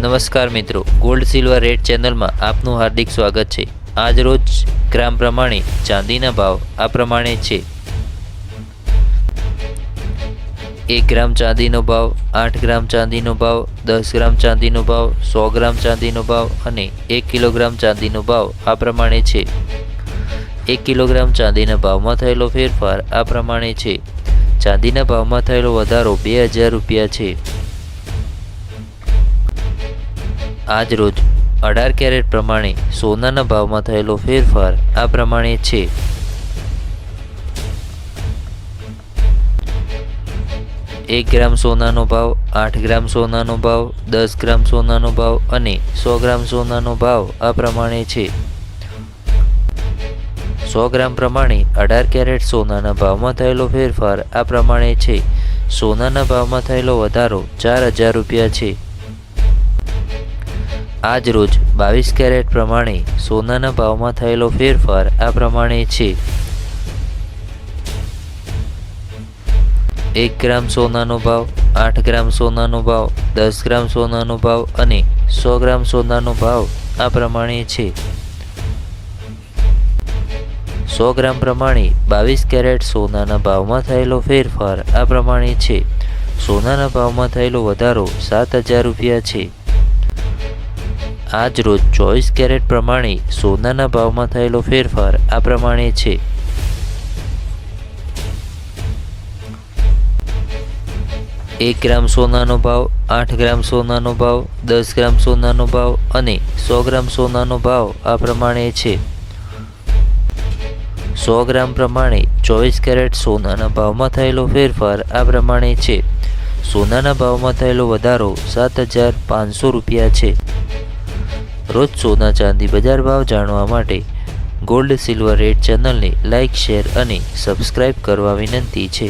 નમસ્કાર મિત્રો gold silver red ચેનલમાં આપનું હાર્દિક સ્વાગત છે. આજ રોજ ગ્રામ પ્રમાણે ચાંદીના ભાવ આ પ્રમાણે છે. એક ગ્રામ ચાંદીનો ભાવ, આઠ ગ્રામ ચાંદીનો ભાવ, દસ ગ્રામ ચાંદીનો ભાવ, સો ગ્રામ ચાંદીનો ભાવ અને એક કિલોગ્રામ ચાંદીનો ભાવ આ પ્રમાણે છે. એક કિલોગ્રામ ચાંદીના ભાવમાં થયેલો ફેરફાર આ પ્રમાણે છે. ચાંદીના ભાવમાં થયેલો વધારો બે હજાર રૂપિયા છે. આજ રોજ અઢાર કેરેટ પ્રમાણે સોનાના ભાવમાં થયેલો ફેરફાર આ પ્રમાણે છે. એક ગ્રામ સોનાનો ભાવ, આઠ ગ્રામ સોનાનો ભાવ, દસ ગ્રામ સોનાનો ભાવ અને સો ગ્રામ સોનાનો ભાવ આ પ્રમાણે છે. સો ગ્રામ પ્રમાણે અઢાર કેરેટ સોનાના ભાવમાં થયેલો ફેરફાર આ પ્રમાણે છે. સોનાના ભાવમાં થયેલો વધારો ચાર હજાર રૂપિયા છે. આજ રોજ બાવીસ કેરેટ પ્રમાણે સોનાના ભાવમાં થયેલો ફેરફાર આ પ્રમાણે છે. એક ગ્રામ સોનાનો ભાવ, આઠ ગ્રામ સોનાનો ભાવ, દસ ગ્રામ સોનાનો ભાવ અને સો ગ્રામ સોનાનો ભાવ આ પ્રમાણે છે. સો ગ્રામ પ્રમાણે બાવીસ કેરેટ સોનાના ભાવમાં થયેલો ફેરફાર આ પ્રમાણે છે. સોનાના ભાવમાં થયેલો વધારો સાત હજાર રૂપિયા છે. આજ રોજ ચોવીસ કેરેટ પ્રમાણે સોનાના ભાવમાં થયેલો ફેરફાર આ પ્રમાણે છે. એક ગ્રામ સોનાનો ભાવ, આઠ ગ્રામ સોનાનો ભાવ, દસ ગ્રામ સોનાનો ભાવ અને સો ગ્રામ સોનાનો ભાવ આ પ્રમાણે છે. સો ગ્રામ પ્રમાણે ચોવીસ કેરેટ સોનાના ભાવમાં થયેલો ફેરફાર આ પ્રમાણે છે. સોનાના ભાવમાં થયેલો વધારો સાત હજાર પાંચસો રૂપિયા છે. રોજ સોના ચાંદી બજાર ભાવ જાણવા માટે ગોલ્ડ સિલ્વર રેટ ચેનલને લાઇક શેર અને સબસ્ક્રાઇબ કરવા વિનંતી છે.